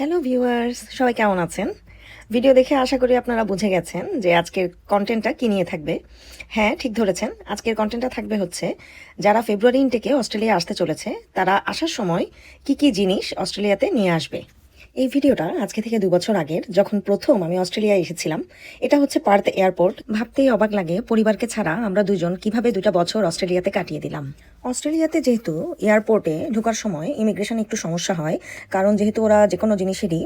Hello viewers সবাই কেমন আছেন? ভিডিও দেখে আশা করি আপনারা বুঝে গেছেন যে আজকের কন্টেন্টটা কি নিয়ে থাকবে। হ্যাঁ ঠিক ধরেছেন। আজকের কন্টেন্টটা থাকবে হচ্ছে, যারা ফেব্রুয়ারি ইনটেকে অস্ট্রেলিয়া আসতে চলেছে, তারা আসার সময় কি কি জিনিস অস্ট্রেলিয়াতে নিয়ে আসবে? এই ভিডিওটা আজকে থেকে দু বছর আগের, যখন প্রথম আমি অস্ট্রেলিয়ায় এসেছিলাম, এটা হচ্ছে পার্থ এয়ারপোর্ট। ভাবতেই অবাক লাগে, পরিবারকে ছাড়া আমরা দুজন কীভাবে দুটা বছর অস্ট্রেলিয়াতে কাটিয়ে দিলাম। অস্ট্রেলিয়াতে যেহেতু এয়ারপোর্টে ঢোকার সময় ইমিগ্রেশন একটু সমস্যা হয়, কারণ যেহেতু ওরা যে কোনো জিনিসেরই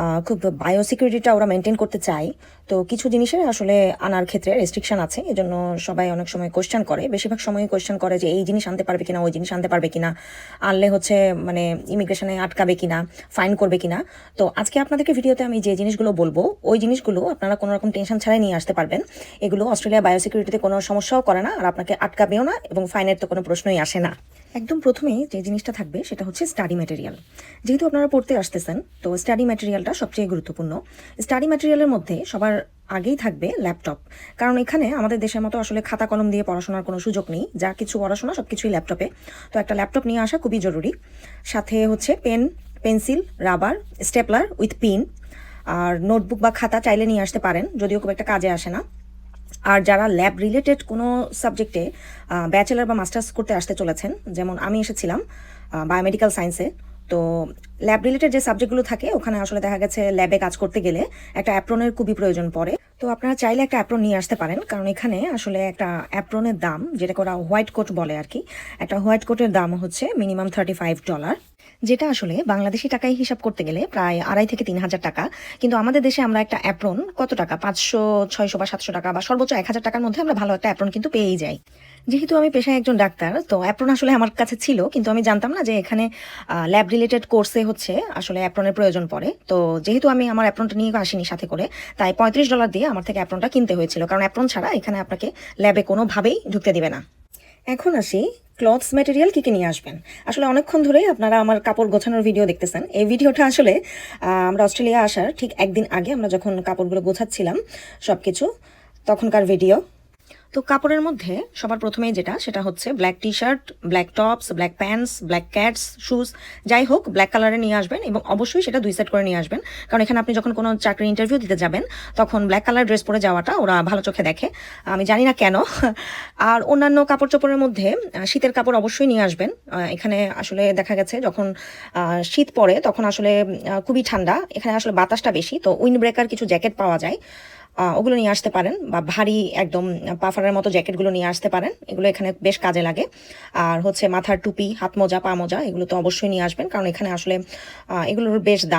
আহ, বায়ো সিকিউরিটিটা ওরা মেনটেন করতে চায়। তো কিছু জিনিসের আসলে আনার ক্ষেত্রে রেস্ট্রিকশন আছে এজন্য সবাই অনেক সময় কোয়েশ্চেন করে। বেশিরভাগ সময় কোয়েশ্চেন করে যে এই জিনিস আনতে পারবে কিনা ওই জিনিস আনতে পারবে কিনা আনলে হচ্ছে মানে ইমিগ্রেশনে আটকাবে কিনা ফাইন করবে কিনা। তো আজকে আপনাদেরকে ভিডিওতে আমি যে জিনিসগুলো বলব ওই জিনিসগুলো আপনারা কোনো রকম টেনশন ছাড়াই নিয়ে আসতে পারবেন। এগুলো অস্ট্রেলিয়া বায়ো সিকিউরিটিতে কোনো সমস্যাও করে না আর আপনাকে আটকাবেও না এবং ফাইনের তো কোনো প্রশ্নই আসে না। একদম প্রথমেই যে জিনিসটা থাকবে সেটা হচ্ছে স্টাডি ম্যাটেরিয়াল যেহেতু আপনারা পড়তে আসতেছেন, তো স্টাডি ম্যাটেরিয়ালটা সবচেয়ে গুরুত্বপূর্ণ। স্টাডি ম্যাটেরিয়ালের মধ্যে সবার আগেই থাকবে ল্যাপটপ কারণ এখানে আমাদের দেশের মতো আসলে খাতা কলম দিয়ে পড়াশোনার কোনো সুযোগ নেই। যা কিছু পড়াশোনা সব কিছুই ল্যাপটপে তো একটা ল্যাপটপ নিয়ে আসা খুবই জরুরি। সাথে হচ্ছে pen pencil rubber stapler with pin R notebook বা খাতা চাইলে নিয়ে আসতে পারেন, যদিও খুব একটা কাজে আসে না। আর যারা ল্যাব রিলেটেড কোনো সাবজেক্টে ব্যাচেলার বা মাস্টার্স করতে আসতে চলেছেন, যেমন আমি এসেছিলাম বায়োমেডিক্যাল সায়েন্সে তো ল্যাব রিলেটেড যে সাবজেক্টগুলো থাকে, ওখানে আসলে দেখা গেছে ল্যাবে কাজ করতে গেলে একটা অ্যাপ্রনের খুবই প্রয়োজন পড়ে। তো আপনারা চাইলে একটা অ্যাপ্রন নিয়ে আসতে পারেন, কারণ এখানে আসলে একটা অ্যাপ্রনের দাম, যেটাকে ওরা হোয়াইট কোট বলে আর কি, একটা হোয়াইট কোটের দাম হচ্ছে মিনিমাম থার্টি ফাইভ ডলার যেটা আসলে বাংলাদেশি টাকায় হিসাব করতে গেলে প্রায় আড়াই থেকে তিন হাজার টাকা, কিন্তু আমাদের দেশে আমরা একটা অ্যাপ্রন কত টাকা? পাঁচশো, ছয়শো বা সাতশো টাকা বা সর্বোচ্চ এক হাজার টাকার মধ্যে আমরা ভালো একটা অ্যাপ্রন কিন্তু পেয়েই যাই। যেহেতু আমি পেশায় একজন ডাক্তার, তো অ্যাপ্রন আসলে আমার কাছে ছিল, কিন্তু আমি জানতাম না যে এখানে ল্যাব রিলেটেড কোর্সে হচ্ছে আসলে অ্যাপ্রনের প্রয়োজন পড়ে। তো যেহেতু আমি আমার অ্যাপ্রনটা নিয়ে আসিনি সাথে করে, তাই পঁয়ত্রিশ ডলার দিয়ে আমার থেকে অ্যাপ্রনটা কিনতে হয়েছিল। কারণ অ্যাপ্রন ছাড়া এখানে আপনাকে ল্যাবে কোনোভাবেই ঢুকতে দিবে না। এখন আসি ক্লথস ম্যাটেরিয়াল কী কী নিয়ে আসবেন? আসলে অনেকক্ষণ ধরেই আপনারা আমার কাপড় গোছানোর ভিডিও দেখতেছেন। এই ভিডিওটা আসলে আমরা অস্ট্রেলিয়া আসার ঠিক একদিন আগে আমরা যখন কাপড়গুলো গোছাচ্ছিলাম সব কিছু তখনকার ভিডিও তো কাপড়ের মধ্যে সবার প্রথমেই যেটা, সেটা হচ্ছে black T shirt black tops black pants black cats shoes যাই হোক ব্ল্যাক কালারে নিয়ে আসবেন এবং অবশ্যই সেটা দুই সেট করে নিয়ে আসবেন। কারণ এখানে আপনি যখন কোনো চাকরি ইন্টারভিউ দিতে যাবেন, তখন ব্ল্যাক কালার ড্রেস পরে যাওয়াটা ওরা ভালো চোখে দেখে। আমি জানি না কেন। আর অন্যান্য কাপড় চোপড়ের মধ্যে শীতের কাপড় অবশ্যই নিয়ে আসবেন। এখানে আসলে দেখা গেছে যখন শীত পড়ে, তখন আসলে খুবই ঠান্ডা। এখানে আসলে বাতাসটা বেশি, তো উইন্ড ব্রেকার কিছু জ্যাকেট পাওয়া যায়। ওগুলো নিয়ে আসতে পারেন বা ভারী একদম পাফারের মতো জ্যাকেটগুলো নিয়ে আসতে পারেন। এগুলো এখানে বেশ কাজে লাগে। আর হচ্ছে মাথার টুপি, হাত মোজা, পা মোজা এগুলো তো অবশ্যই নিয়ে আসবেন, কারণ এখানে আসলে এগুলোর বেশ দাম।